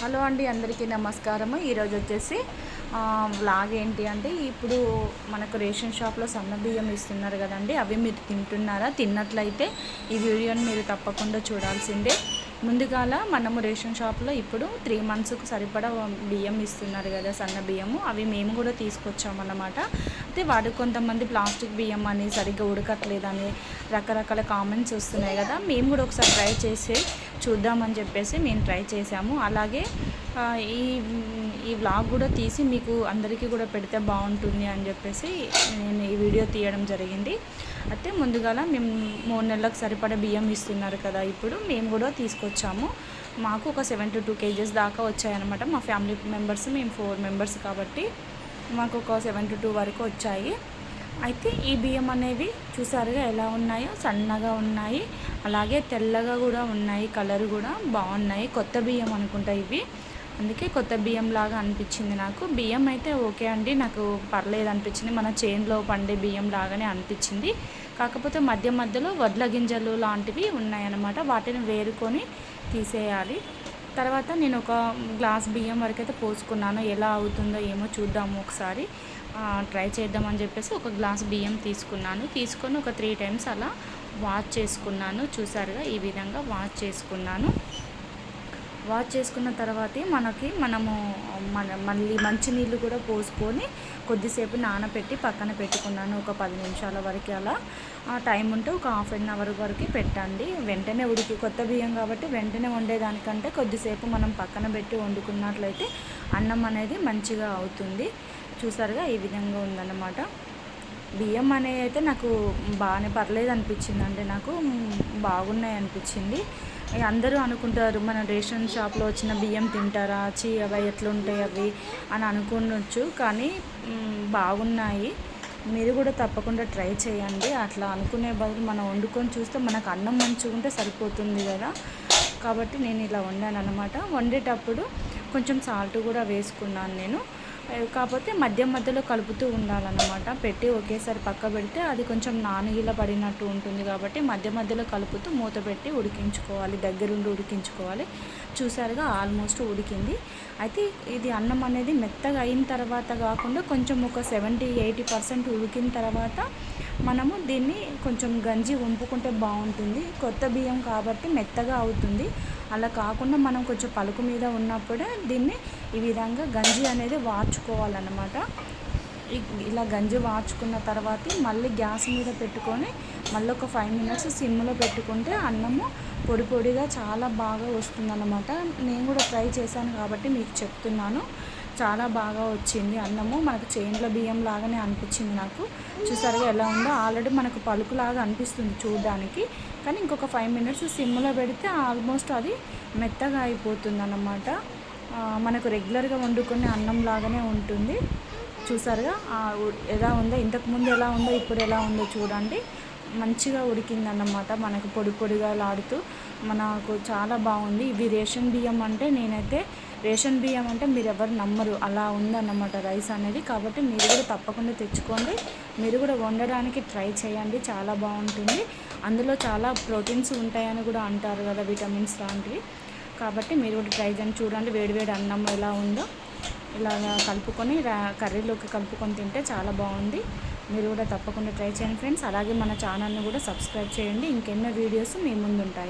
Hello అండి అందరికీ నమస్కారము. ఈరోజు వచ్చేసి వ్లాగ్ ఏంటి అంటే ఇప్పుడు మనకు రేషన్ షాప్లో సన్న బియ్యం ఇస్తున్నారు కదండి అవి మీరు తింటున్నారా తిన్నట్లయితే ఈ వీడియోని మీరు తప్పకుండా చూడాల్సిందే. ముందుగాల మనము రేషన్ షాప్లో ఇప్పుడు త్రీ మంత్స్కు సరిపడా బియ్యం ఇస్తున్నారు కదా సన్న బియ్యము. అవి మేము కూడా తీసుకొచ్చామన్నమాట అయితే వాడు కొంతమంది ప్లాస్టిక్ బియ్యం అని సరిగ్గా ఉడకట్లేదని రకరకాల కామెంట్స్ వస్తున్నాయి కదా మేము కూడా ఒకసారి ట్రై చేసి చూద్దామని చెప్పేసి మేము ట్రై చేసాము అలాగే ఈ ఈ వ్లాగ్ కూడా తీసి మీకు అందరికీ కూడా పెడితే బాగుంటుంది అని చెప్పేసి నేను ఈ వీడియో తీయడం జరిగింది. అయితే ముందుగాల మేము మూడు నెలలకు సరిపడే బియ్యం ఇస్తున్నారు కదా ఇప్పుడు మేము కూడా తీసుకొచ్చాము. మాకు ఒక సెవెన్ టు టూ కేజెస్ దాకా వచ్చాయన్నమాట. మా ఫ్యామిలీ మెంబర్స్ మేము ఫోర్ మెంబర్స్ కాబట్టి మాకు ఒక సెవెన్ టు టూ వరకు వచ్చాయి. అయితే ఈ బియ్యం అనేవి చూసారుగా ఎలా ఉన్నాయో? సన్నగా ఉన్నాయి. అలాగే తెల్లగా కూడా ఉన్నాయి. కలర్ కూడా బాగున్నాయి. కొత్త బియ్యం అనుకుంటా ఇవి. అందుకే కొత్త బియ్యం లాగా అనిపించింది నాకు. బియ్యం అయితే ఓకే అండి. నాకు పర్లేదు అనిపించింది. మన చేన్లో పండే బియ్యం లాగానే అనిపించింది. కాకపోతే మధ్య మధ్యలో వడ్ల గింజలు లాంటివి ఉన్నాయన్నమాట. వాటిని వేరుకొని తీసేయాలి. తర్వాత నేను ఒక గ్లాస్ బియ్యం వరకు అయితే పోసుకున్నాను. ఎలా అవుతుందో ఏమో చూద్దాము ఒకసారి. ట్రై చేద్దామని చెప్పేసి ఒక గ్లాస్ బియ్యం తీసుకున్నాను. తీసుకొని ఒక త్రీ టైమ్స్ అలా వాష్ చేసుకున్నాను. చూసారుగా? ఈ విధంగా వాష్ చేసుకున్నాను. వాష్ చేసుకున్న తర్వాతే మనకి మనము మన మళ్ళీ మంచినీళ్ళు కూడా పోసుకొని కొద్దిసేపు నానబెట్టి పక్కన పెట్టుకున్నాను. ఒక పది నిమిషాల వరకు అలా. టైం ఉంటే ఒక హాఫ్ అన్ అవర్ వరకు పెట్టండి. వెంటనే ఉడికి కొత్త బియ్యం కాబట్టి వెంటనే వండేదానికంటే కొద్దిసేపు మనం పక్కన పెట్టి వండుకున్నట్లయితే అన్నం అనేది మంచిగా అవుతుంది. చూసారుగా ఈ విధంగా ఉందన్నమాట. బియ్యం అనేది అయితే నాకు బాగానే పర్లేదు అనిపించింది అంటే నాకు బాగున్నాయి అనిపించింది అందరూ అనుకుంటారు మన రేషన్ షాప్లో వచ్చిన బియ్యం తింటారా చీ అవి ఎట్లుంటాయి అవి అని అనుకోవచ్చు కానీ బాగున్నాయి. మీరు కూడా తప్పకుండా ట్రై చేయండి. అట్లా అనుకునే బదులు మనం వండుకొని చూస్తే మనకు అన్నం మంచిగా ఉంటే సరిపోతుంది కదా. కాబట్టి నేను ఇలా వండాను అనమాట వండేటప్పుడు కొంచెం సాల్ట్ కూడా వేసుకున్నాను నేను. కాకపోతే మధ్య మధ్యలో కలుపుతూ ఉండాలన్నమాట. పెట్టి ఒకేసారి పక్క పెడితే అది కొంచెం నానగిల పడినట్టు ఉంటుంది కాబట్టి మధ్య మధ్యలో కలుపుతూ మూత పెట్టి ఉడికించుకోవాలి. దగ్గరుండి ఉడికించుకోవాలి. చూసారుగా ఆల్మోస్ట్ ఉడికింది. అయితే ఇది అన్నం అనేది మెత్తగా అయిన తర్వాత కాకుండా కొంచెం ఒక సెవెంటీ ఎయిటీ పర్సెంట్ ఉడికిన తర్వాత మనము దీన్ని కొంచెం గంజి వంపుకుంటే బాగుంటుంది. కొత్త బియ్యం కాబట్టి మెత్తగా అవుతుంది. అలా కాకుండా మనం కొంచెం పలుకు మీద ఉన్నప్పుడే దీన్ని ఈ విధంగా గంజి అనేది వార్చుకోవాలన్నమాట. ఇలా గంజి వార్చుకున్న తర్వాత మళ్ళీ గ్యాస్ మీద పెట్టుకొని మళ్ళీ ఒక ఫైవ్ మినిట్స్ సిమ్లో పెట్టుకుంటే అన్నము పొడి పొడిగా చాలా బాగా వస్తుందన్నమాట. నేను కూడా ట్రై చేశాను కాబట్టి మీకు చెప్తున్నాను. చాలా బాగా వచ్చింది అన్నము. మనకు చేన్ల బియ్యం లాగానే అనిపించింది నాకు. చూసారుగా ఎలా ఉందో? ఆల్రెడీ మనకు పలుకులాగా అనిపిస్తుంది చూడడానికి. కానీ ఇంకొక ఫైవ్ మినిట్స్ సిమ్లో పెడితే ఆల్మోస్ట్ అది మెత్తగా అయిపోతుంది అన్నమాట మనకు రెగ్యులర్గా వండుకునే అన్నం లాగానే ఉంటుంది. చూసారుగా ఎలా ఉందో ఇంతకుముందు ఎలా ఉందో ఇప్పుడు ఎలా ఉందో చూడండి. మంచిగా ఉడికిందన్నమాట. మనకు పొడి పొడిగా లాడుతూ మనకు చాలా బాగుంది. ఇవి రేషన్ బియ్యం అంటే నేనైతే రేషన్ బియ్యం అంటే మీరు ఎవరు నమ్మరు. అలా ఉందన్నమాట రైస్ అనేది. కాబట్టి మీరు కూడా తప్పకుండా తెచ్చుకోండి. మీరు కూడా వండడానికి ట్రై చేయండి. చాలా బాగుంటుంది. అందులో చాలా ప్రోటీన్స్ ఉంటాయని కూడా అంటారు కదా విటమిన్స్ లాంటివి. కాబట్టి మీరు కూడా ట్రై చేయండి. చూడండి వేడివేడి అన్నం ఎలా ఉందో. ఇలా కలుపుకొని కర్రీలోకి కలుపుకొని తింటే చాలా బాగుంది. మీరు కూడా తప్పకుండా ట్రై చేయండి ఫ్రెండ్స్. అలాగే మన ఛానల్ని కూడా సబ్స్క్రైబ్ చేయండి. ఇంకెన్నో వీడియోస్ మీ ముందు ఉంటాయి